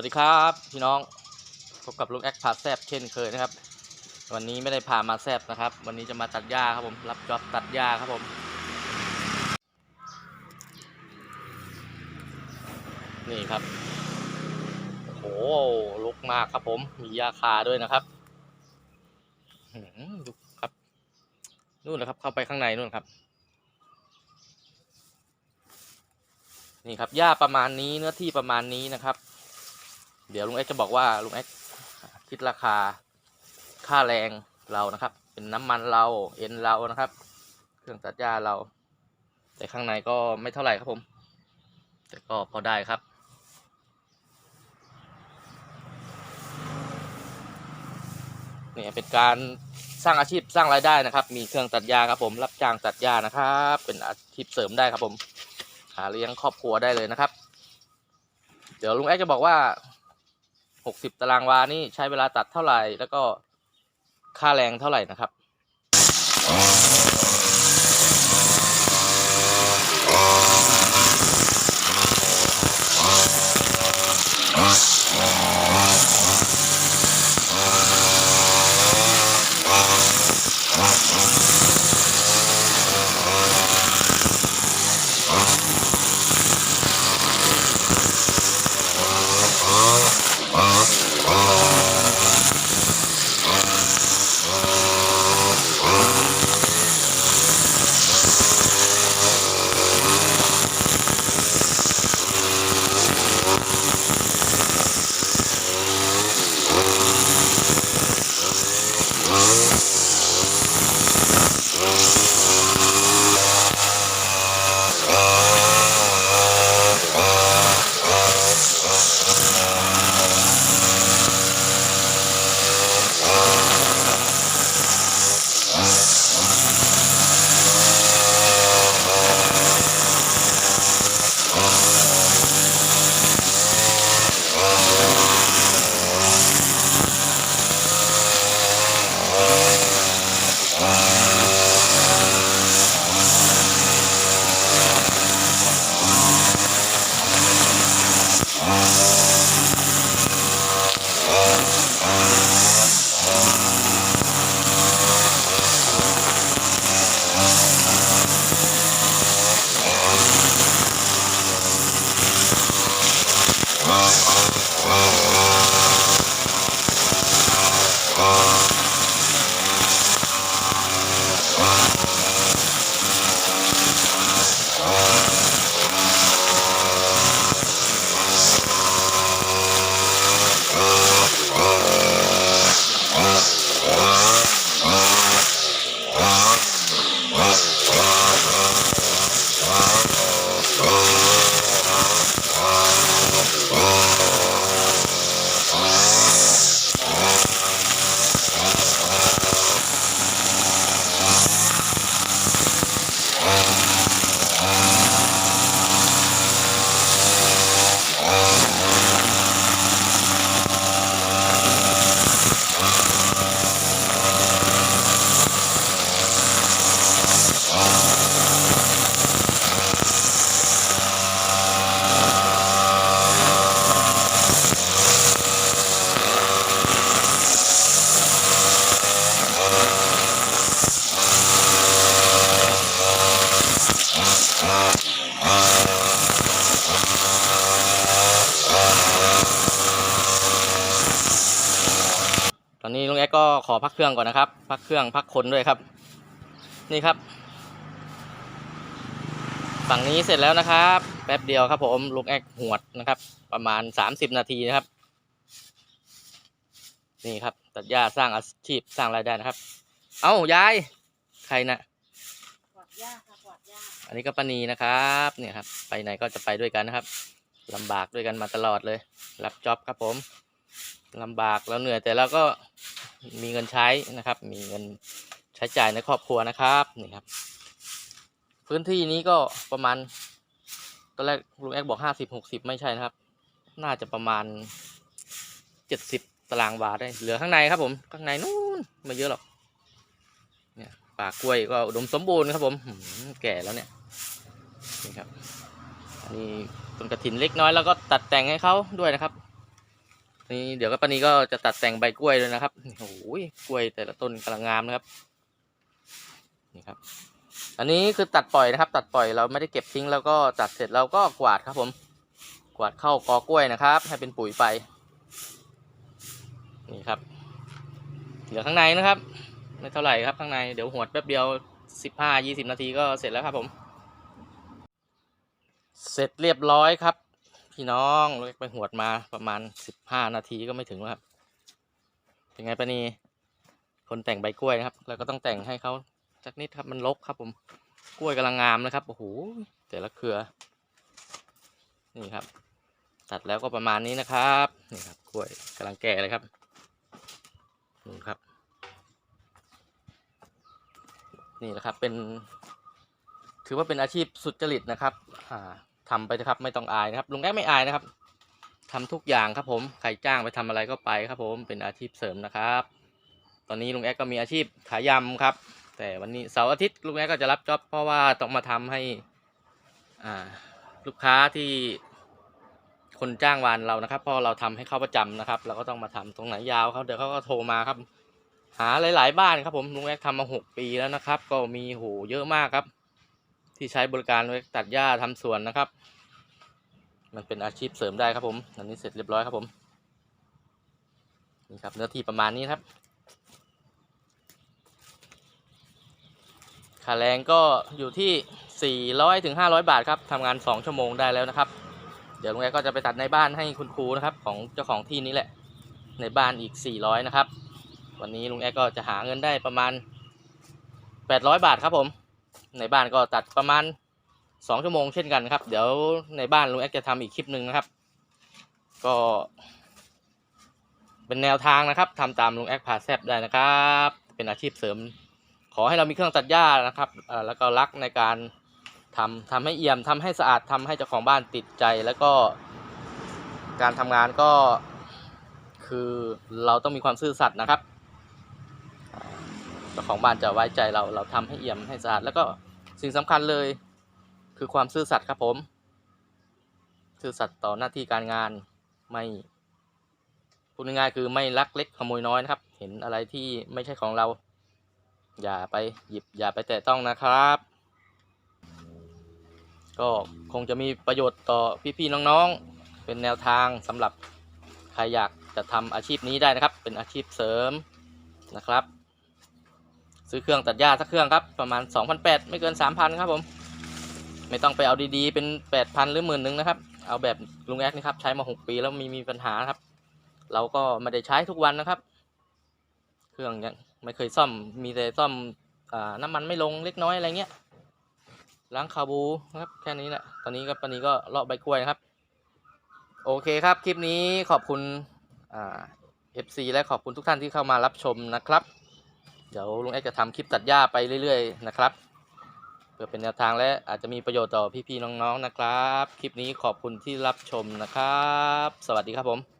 สวัสดีครับพี่น้องพบกับลุงแอคพาแซบเช่นเคยนะครับ วันนี้ไม่ได้พามาแซบนะครับ วันนี้จะมาตัดหญ้าครับผมรับจ็อบตัดหญ้าครับผม นี่ครับโอ้โหลุกมากครับผมมีหญ้าคาด้วยนะครับดูครับนู่นนะครับ เข้าไปข้างในนู่นครับ นี่ครับหญ้าประมาณนี้เนื้อที่ประมาณนี้นะครับ เดี๋ยวลุงเอ็กจะบอกว่าลุงเอ็กคิดราคาค่าแรงเรานะครับ เป็นน้ำมันเราเอ็นเรานะครับ เครื่องตัดหญ้าเรา แต่ข้างในก็ไม่เท่าไหร่ครับผม แต่ก็พอได้ครับเนี่ยเป็นการสร้างอาชีพสร้างรายได้นะครับ มีเครื่องตัดหญ้าครับผม รับจ้างตัดหญ้านะครับ เป็นอาชีพเสริมได้ครับผม หาเลี้ยงครอบครัวได้เลยนะครับ เดี๋ยวลุงแอ๊กจะบอกว่า 60 ตารางวานี่ใช้เวลาตัดเท่าไหร่ แล้วก็ค่าแรงเท่าไหร่นะครับ ตอนนี้ลุงแอ๊กก็ขอพักเครื่องก่อนนะครับ พักเครื่องพักคนด้วยครับ นี่ครับ ฝั่งนี้เสร็จแล้วนะครับ แป๊บเดียวครับ ผมลุงแอ๊กหวดนะครับ ประมาณ30นาทีนะครับ นี่ครับ ตัดหญ้าสร้างอาชีพสร้างรายได้นะครับ เอ้ายายใครนะกวาดหญ้าค่ะกวาดหญ้าอันนี้ก็ปานีนะครับ เนี่ยครับ ไปไหนก็จะไปด้วยกันนะครับลำบากด้วยกันมาตลอดเลย รับจ็อบครับผม ลำบากแล้วเหนื่อยแต่เราก็มีเงินใช้นะครับ มีเงินใช้จ่ายในครอบครัวนะครับนี่ครับ พื้นที่นี้ก็ประมาณตอนแรกลุงแอกบอกห้าสิบหกสิบไม่ใช่นะครับ น่าจะประมาณเจ็ดสิบตารางวาได้เหลือข้างในครับผมข้างในนู้นไม่เยอะหรอกเนี่ยป่ากล้วยก็อุดมสมบูรณ์ครับผมหืมแก่แล้วเนี่ยนี่ครับอันนี้ต้นกระถินเล็กน้อยแล้วก็ตัดแต่งให้เขาด้วยนะครับ นี่เดี๋ยวก็ปานีก็จะตัดแต่งใบกล้วยเลยนะครับโอ้โหกล้วยแต่ละต้นกำลังงามนะครับนี่ครับ อันนี้คือตัดปล่อยนะครับ ตัดปล่อยเราไม่ได้เก็บทิ้งแล้วก็ตัดเสร็จเราก็กวาดครับผม กวาดเข้ากอกล้วยนะครับ ให้เป็นปุ๋ยไป นี่ครับ เหลือข้างในนะครับ ไม่เท่าไหร่ครับข้างในเดี๋ยวหวดแป๊บเดียวสิบห้ายี่สิบนาทีก็เสร็จแล้วครับผม เสร็จเรียบร้อยครับ พี่น้องเราไปหวดมาประมาณสิบห้านาทีก็ไม่ถึงแล้วครับเป็นไงปะนีคนแต่งใบกล้วยนะครับแล้วก็ต้องแต่งให้เขาสักนิดครับมันรกครับ ผมกล้วยกำลังงามนะครับโอ้โหแต่ละเครือ นี่ครับ ตัดแล้วก็ประมาณนี้นะครับนี่ครับกล้วยกำลังแก่เลยครับนี่ครับ นี่นะครับเป็น ถือว่าเป็นอาชีพสุจริตนะครับอ่า ทำไปนะครับ ไม่ต้องอายนะครับ ลุงแอ๊กไม่อายนะครับทำทุกอย่างครับผม ใครจ้างไปทำอะไรก็ไปครับผม เป็นอาชีพเสริมนะครับ ตอนนี้ลุงแอ๊กก็มีอาชีพขายยำครับ แต่วันนี้เสาร์อาทิตย์ลุงแอ๊กก็จะรับจ็อบเพราะว่าต้องมาทำให้อ่าลูกค้าที่คนจ้างวานเรานะครับเพราะเราทำให้เขาประจำนะครับ เราก็ต้องมาทำตรงไหนยาวเขาเดี๋ยวเขาก็โทรมาครับ หาหลาย ๆ บ้านครับผมลุงแอ๊กทำมาหกปีแล้วนะครับ ก็มีโหเยอะมากครับ ที่ใช้บริการไว้ตัดหญ้าทำสวนนะครับ มันเป็นอาชีพเสริมได้ครับผมอันนี้เสร็จเรียบร้อยครับผมนี่ครับเนื้อที่ประมาณนี้ครับค่าแรงก็อยู่ที่ 400ถึง500 บาทครับทำงาน 2 ชั่วโมงได้แล้วนะครับ เดี๋ยวลุงแอกก็จะไปตัดในบ้านให้คุณครูนะครับ ของเจ้าของที่นี้แหละ ในบ้านอีก 400 นะครับ วันนี้ลุงแอกก็จะหาเงินได้ประมาณ 800 บาทครับผม ในบ้านก็ตัดประมาณ2ชั่วโมงเช่นกันครับ เดี๋ยวในบ้านลุงแอ๊กจะทำอีกคลิปหนึ่งนะครับ ก็ เป็นแนวทางนะครับทำตามลุงแอ๊กพาแซบได้นะครับ เป็นอาชีพเสริม ขอให้เรามีเครื่องตัดหญ้านะครับแล้วก็รักในการทำทำให้เอี่ยมทำให้สะอาดทำให้เจ้าของบ้านติดใจแล้วก็ การทำงานก็คือเราต้องมีความซื่อสัตย์นะครับ เจ้าของบ้านจะไว้ใจเราเราทำให้เอี่ยมให้สะอาดแล้วก็สิ่งสำคัญเลยคือความซื่อสัตย์ครับผม ซื่อสัตย์ต่อหน้าที่การงานไม่พูดง่ายๆคือไม่ลักเล็กขโมยน้อยนะครับ เห็นอะไรที่ไม่ใช่ของเรา อย่าไปหยิบอย่าไปแตะต้องนะครับ ก็คงจะมีประโยชน์ต่อพี่ๆน้องๆ เป็นแนวทางสำหรับใครอยากจะทำอาชีพนี้ได้นะครับ เป็นอาชีพเสริมนะครับ ซื้อเครื่องตัดหญ้าสักเครื่องครับประมาณ 2,800 ไม่เกิน 3,000 ครับผม ไม่ต้องไปเอาดีๆ เป็น 8,000 หรือหมื่นหนึ่งนะครับ เอาแบบลุงแอ๊กนี่ครับ ใช้มา 6 ปีแล้วมีมีปัญหาครับ เราก็ไม่ได้ใช้ทุกวันนะครับ เครื่องยังไม่เคยซ่อมมีแต่ซ่อมอน้ำมันไม่ลงเล็กน้อยอะไรเงี้ยล้างคาบูครับแค่นี้แหละตอนนี้ก็ปนนี้ก็เลาะใบกล้วยนะครับ โอเคครับ คลิปนี้ขอบคุณเอ่า FC และขอบคุณทุกท่านที่เข้ามารับชมนะครับ เดี๋ยวลุงแอ๊ดจะทำคลิปตัดหญ้าไปเรื่อยๆนะครับเพื่อเป็นแนวทางและอาจจะมีประโยชน์ต่อพี่ๆน้องๆนะครับ คลิปนี้ขอบคุณที่รับชมนะครับ สวัสดีครับผม